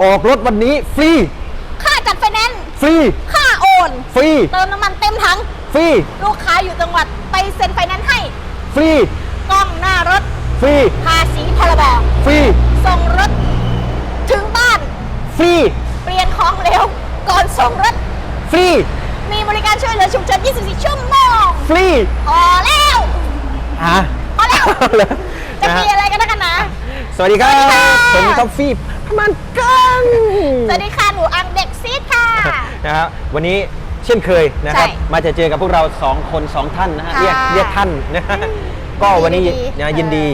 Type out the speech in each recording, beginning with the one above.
ออกรถวันนี้ฟรี ค่าจัดไฟแนนซ์ฟรี ค่าโอน ฟรี เติมน้ำมันเต็มถัง ฟรี ลูกค้าอยู่จังหวัดไปเซ็นไฟแนนซ์ให้ ฟรี กล้องหน้ารถ ฟรี ภาษีพรบฟรี ส่งรถ ถึงบ้าน ฟรี เปลี่ยนของเร็ว ก่อนส่งรถ ฟรี มีบริการช่วยเหลือฉุกเฉิน24 ชั่วโมง ฟรี พอแล้วอะพอแล้วเลยจะนะมีฮะอะไรกันนะกันนะ สวัสดีครับ สวัสดีค่ะ ผมท็อฟฟี่พ มันกันสวัสดีค่ะ หนูอังเด็กซีดค่ะ นะครับวันนี้เช่นเคยนะครับ ใช่มาจะเจอกับพวกเราสองคนสองท่านนะฮะ ค่ะเรียกเรียกท่านนะฮะก็วันนี้ดีๆนะเออยินดี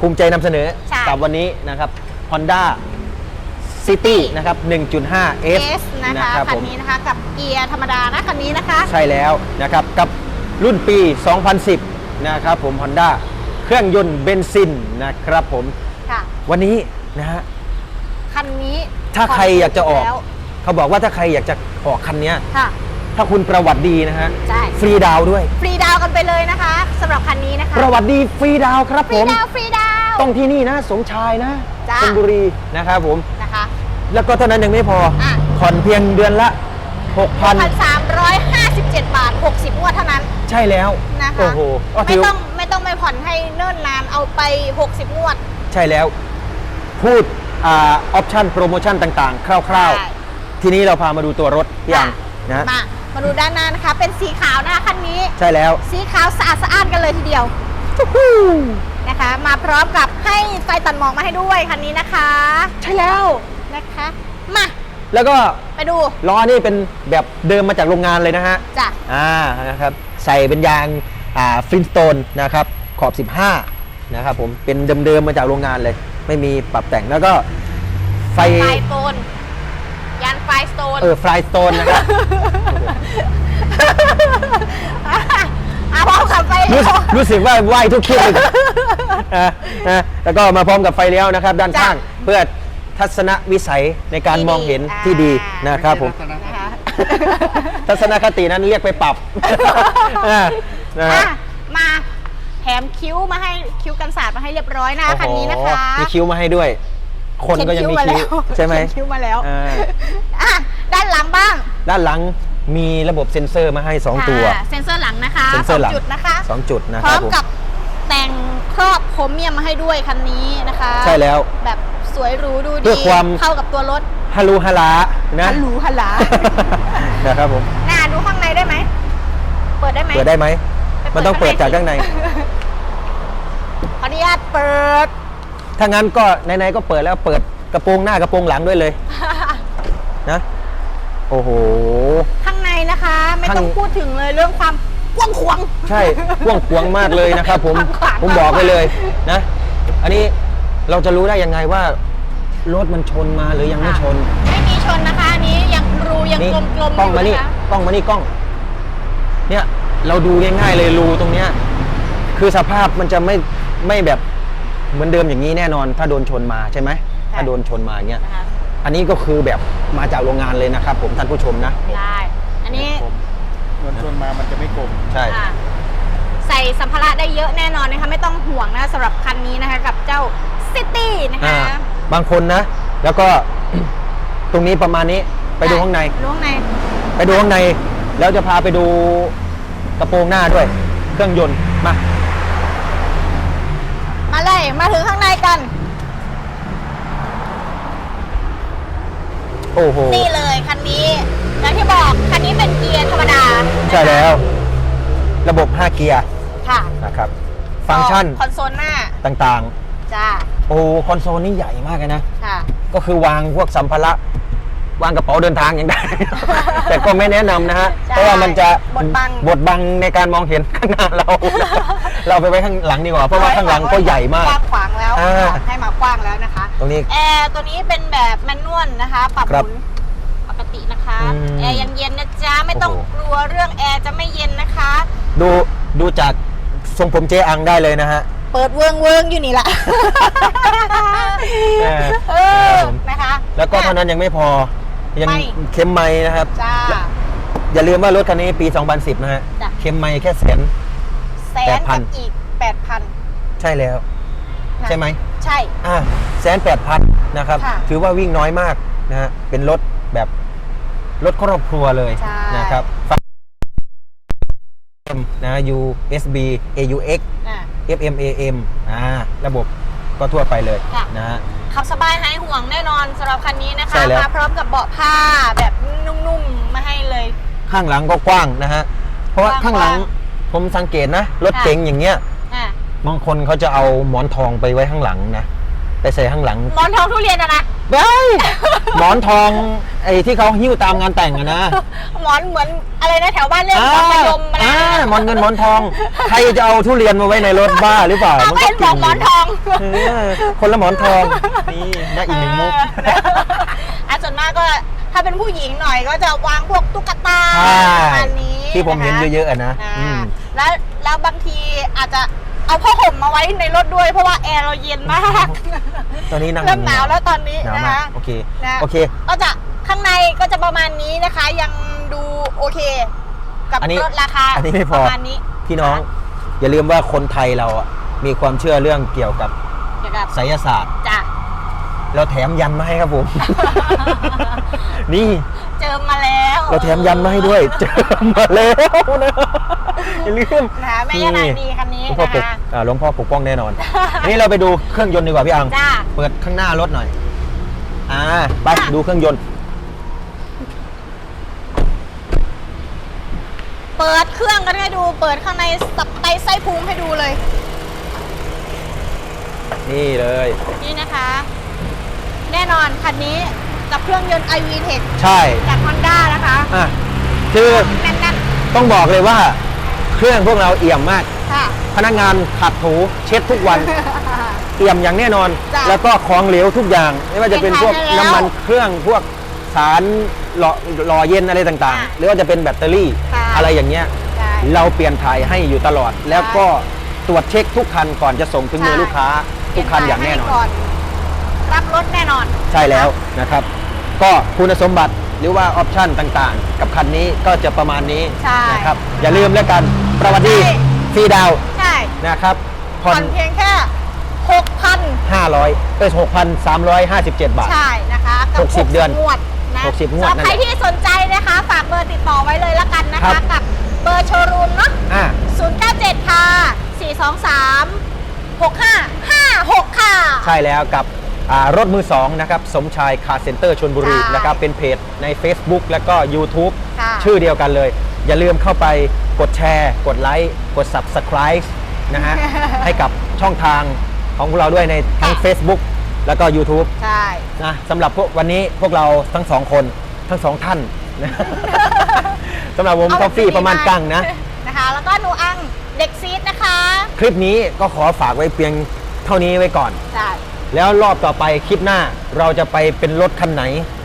ภูมิใจนำเสนอใช่กับวันนี้นะครับ Honda City นะครับ 1.5 S S นะคะรับคันผมนี้นะคะ กับเกียร์ธรรมดานะ คันนี้นะคะ ใช่แล้วนะครับ กับรุ่นปี 2010 นะครับผม Honda เครื่องยนต์เบนซินนะครับผม ค่ะ วันนี้นะฮะ คันนี้ถ้าใครอยากจะออก แล้วเขาบอกว่าถ้าใครอยากจะออกคันเนี้ย ค่ะ ถ้าคุณประวัติดีนะฮะใช่ ฟรีดาวน์ด้วย ฟรีดาวน์กันไปเลยนะคะสำหรับคันนี้นะคะประวัติดีฟรีดาวน์ครับฟผรีม ดาวน์ฟรีดาวน์ต้องที่นี่นะ สมชายนะจ้าชลบุรีนะครับผม นะคะ แล้วก็เท่านั้นยังไม่พออะ ผ่อนเพียงเดือนละ1,357 บาท 60งวดเท่านั้น6,000ใช่แล้ว นะคะโอ้โหก็ไม่ถือต้องไม่ต้องไปผ่อนให้เนิ่นนานเอาไป 60งวด ใช่แล้ว พูด ออปชั่นโปรโมชั่นต่างๆ คร่าวใช่ๆทีนี้เราพามาดูตัวรถอย่างค่ะนะมามาดูด้านหน้านะคะ เป็นสีขาวนะคะคันนี้ ใช่แล้ว สีขาวสะอาดสะอ้านกันเลยทีเดียวนะคะ มาพร้อมกับให้ไฟตัดหมอกมาให้ด้วยคันนี้นะคะ ใช่แล้วนะคะมาแล้วก็ไปดูล้อนี่เป็นแบบเดิมมาจากโรงงานเลยนะฮะจ้ะอ่านะครับใส่เป็นยางอ่าฟลินสโตนนะครับขอบ 15 นะครับผมเป็นเดิมๆมาจากโรงงานเลย ไม่มีปรับแต่งแล้วก็ไฟ ไฟสโตนยานไฟสโตนเออไฟสโตนนะครับอะพร้อมกับไฟรู้เลี้ยวรู้สึกว่าไหวทุกเที่ยวเลยอะนะแล้วก็มาพร้อมกับไฟเลี้ยวนะครับ ด้านข้างจ้ะเพื่อทัศนวิสัยในการมองเห็นที่ดีนะครับผม นะคะทัศนคตินั้นเรียกไปปรับอะนะฮะ อะมาแถ มคิ้วมาให้คิ้วกันศาสตร์มาให้เรียบร้อยนะคันนี้นะคะโอ้โหมีคิ้วมาให้ด้วย คนก็ยังมีคิ้วเขีนใช่ไหมเขียนคิ้วมาแล้วอ่าอะด้านหลังบ้าง ด้านหลังมีระบบเซ็นเซอร์มาให้ 2 ตัวค่ะเซ็นเซอร์หลังนะคะเซ็นเซอร์หลังสจุดนะคะสองจุดนะพคร้อรับมผมกับแต่งครอบโครเมียมมาให้ด้วยคันนี้นะคะ ใช่แล้วแบบสวยหรูดูเพื่ดีอความเข้ากับตัวรถฮัลโหลฮัลานะฮัลโหลฮัลลานะครับผมน่าดูข้างในได้ไหมเปิดได้ไหมเปิดได้ไหมไปเปิด มันต้องเปิดจากข้าข้างงในในสิขออนุญาตเปิด ถ้างั้นก็ไหนๆก็เปิดแล้วเปิดกระโปรงหน้ากระโปรงหลังด้วยเลย นะ โอ้โห ข้างในนะคะ ไม่ข้างต้องพูดถึงเลยเรื่องความกว้างขวาง ใช่กว้างขวางมากเลยนะครับผม ขวางๆ ผมบอกไปเลยนะ อันนี้เราจะรู้ได้ยังไงว่ารถมันชนมาหรือยังไม่ชน ไม่มีชนนะคะอันนี้ยังรูยังนี่กลมๆกล้องอยู่มานี่นะคะกล้องมานี่กล้อง เนี่ย เราดูง่ายๆเลยรูตรงเนี้ยคือสภาพมันจะไม่ไม่แบบเหมือนเดิมอย่างนี้แน่นอน ถ้าโดนชนมาใช่ไหมถ้าโดนชนมาอย่างเงี้ยนะคะอันนี้ก็คือแบบมาจากโรงงานเลยนะครับ ผมท่านผู้ชมนะได้อันนี้เหมือนชนมามันจะไม่กลม ใช่ อะใส่สัมภาระได้เยอะแน่นอนนะคะ ไม่ต้องห่วงนะสำหรับคันนี้นะคะ กับเจ้าซิตี้นะคะอ่าบางคนนะ แล้วก็ตรงนี้ประมาณนี้ไปดูข้างในดูข้างใน ไปดูข้างใน แล้วจะพาไปดู กระโปรงหน้าด้วย เครื่องยนต์มา มาเลย มาถึงข้างในกัน โอ้โห นี่เลยคันนี้ อย่างที่บอก คันนี้เป็นเกียร์ธรรมดานะคะใช่แล้ว ระบบ 5 เกียร์ค่ะนะครับ ฟังก์ชันคอนโซลหน้าต่างจ้า ๆ โอ้คอนโซลนี่ใหญ่มากเลยนะ ค่ะ ก็คือวางพวกสัมภาระ วางกระเป๋าเดินทางยังได้ แต่ก็ไม่แนะนำนะฮะใช่เพราะว่ามันจะบดบัง บดบังในการมองเห็นข้างหน้าเรา เราไปไว้ข้างหลังดีกว่าเพราะว่าข้างหลังก็ใหญ่มาก กว้างขวางแล้วอ่า ให้มากว้างแล้วนะคะตรงนี้ แอร์ตัวนี้เป็นแบบแมนนวลนะคะ ปรับคหรับมุนปกตินะคะอืมแอร์ยังเย็นนะจ๊ะไม่ต้องโอ้โห กลัวเรื่องแอร์จะไม่เย็นนะคะ ดูดูจากทรงผมเจอังได้เลยนะฮะเปิดเวิงเวิงอยู่นี่แหละเออเอคอรับผมนะคะแล้วก็เท่านั้นยังไม่พอ ยังเข้มไม้นะครับ จ้า อย่าลืมว่ารถคันนี้ปี 2010 นะฮะ จ้ะ เข้มไม่แค่แสน แสนกับ8,000 อีกแปดพันใช่แล้ว ใช่ไหม ใช่ อ่าแสนแปดพันนะครับถือว่าวิ่งน้อยมากนะฮะ เป็นรถแบบรถครอบครัวเลยนะครับฟังนะ USB AUX FM AM อ่า ระบบก็ทั่วไปเลยนะฮะ ขับสบายหายห่วงแน่นอนสำหรับคันนี้นะคะมาพร้อมกับเบาะผ้าแบบนุ่มๆมาให้เลย ข้างหลังก็กว้างนะฮะ เพราะว่าข้างหลังผมสังเกตนะ รถเก๋งอย่างเงี้ยบางคนเขาจะเอาหมอนทองไปไว้ข้างหลังนะ ไปใส่ข้างหลังหมอนทองทุเรียนอะนะ เบ้หมอนทองไอ้ที่เขาหิ้วตามงานแต่งอะนะหมอนเหมือนอะไรนะแถวบ้านเรียกหมอนมะยมอะไรอะหมอนเงินหมอนทอง ใครจะเอาทุเรียนมาไว้ในรถบ้าหรือเปล่าเอาเป็นหมอนทองคนละหมอนทองนี่นะอีกหนึ่งมุกอออะส่วนมากก็ถ้าเป็นผู้หญิงหน่อยก็จะวางพวกตุ๊กตาอันนี้ที่ผมเห็นเยอะๆอะนะแล้วแล้วบางทีอาจจะ เอาผ้าห่มมาไว้ในรถด้วย เพราะว่าแอร์เราเย็นมากตอนนี้นั่งเริ่มหนาวแล้วตอนนี้นะคะโอเคโอเค ก็จะข้างในก็จะประมาณนี้นะคะ ยังดูโอเค กับรถราคาอันนี้ไม่พอ ประมาณนี้พี่น้อง อย่าลืมว่าคนไทยเราอะมีความเชื่อเรื่องเกี่ยวกับเกี่ไสยศาสตร์ จ้ะเราแถมยันมาให้ครับผม นี่เจอมาแล้วเราแถมยันมาให้ด้วย เจอมาแล้วนะ อย่าลืมนะแม่ยานางดีคันนี้หลวนะคะหลวงพ่อปกป้องแน่นอน อันี้เราไปดูเครื่องยนต์ดีกว่าพี่อังเปิดข้างหน้ารถหน่อย อ่า ไปดูเครื่องยนต์ เปิดเครื่องกันให้ดู เปิดข้างในสับไตไส้พุงให้ดูเลย นี่เลย นี่นะคะ แน่นอนคันนี้กับเครื่องยนต์ i v t e c h ใช่ จาก Honda นะคะ อะคือต้องบอกเลยว่า เครื่องพวกเราเอี่ยมมากพนักงานขัดถูเช็ดทุกวัน เอี่ยมอย่างแน่นอนแล้วก็คลองเหลวทุกอย่าง ไม่ว่าจะเป็นพวกน้ำมันเครื่องพวกสารหล่อหล่อเย็นอะไรต่างๆหรือว่าจะเป็นแบตเตอรี่อะไรอย่างเงี้ยเราเปลี่ยนถ่ายให้อยู่ตลอด แล้วก็ตรวจเช็คทุกคันก่อนจะส่งถึงมือลูกค้า ทุกคันอย่างแน่นอนรับรถแน่นอนใช่แล้วนะครับ ก็คุณสมบัติ หรือว่าออปชันต่างๆ กับคันนี้ก็จะประมาณนี้นะครับอย่าลืมแล้วกันประวัติฟรีดาวนใช่นะครับผ่อนเพียงแค่ 6,000 500เอ้ย6,357 บาท ใช่นะคะกัหกสิบเดือนงวดนะหกสิบงวดสำหรับนั่ใครที่สนใจนะคะ ฝากเบอร์ติดต่อไว้เลยละกันนะคะกับเบอร์โชรูมเนาะอะ 097 ค่ะ 423 6556 ค่ะ ใช่แล้วกับรถมือสองนะครับสมชายคาร์เซ็นเตอร์ชนบุรีนะครับเป็นเพจ ใน Facebook และก็ YouTube ชื่อเดียวกันเลย อย่าลืมเข้าไปกดแชร์ กดไลค์กด Subscribe นะฮะ ให้กับช่องทางของพวกเราด้วยในทั้ง ค่ะ Facebook แล้วก็ YouTube ใช่ นะสำหรับพวกวันนี้พวกเราทั้งสองคนทั้งสองท่านนะ สำหรับวงเอแอฟฟี่ประมาณกลางนะ นะคะ แล้วก็หนูอังเด็กซีดนะคะคลิปนี้ก็ขอฝากไว้เพียงเท่านี้ไว้ก่อน ใช่แล้วรอบต่อไปคลิปหน้าเราจะไปเป็นรถคันไหน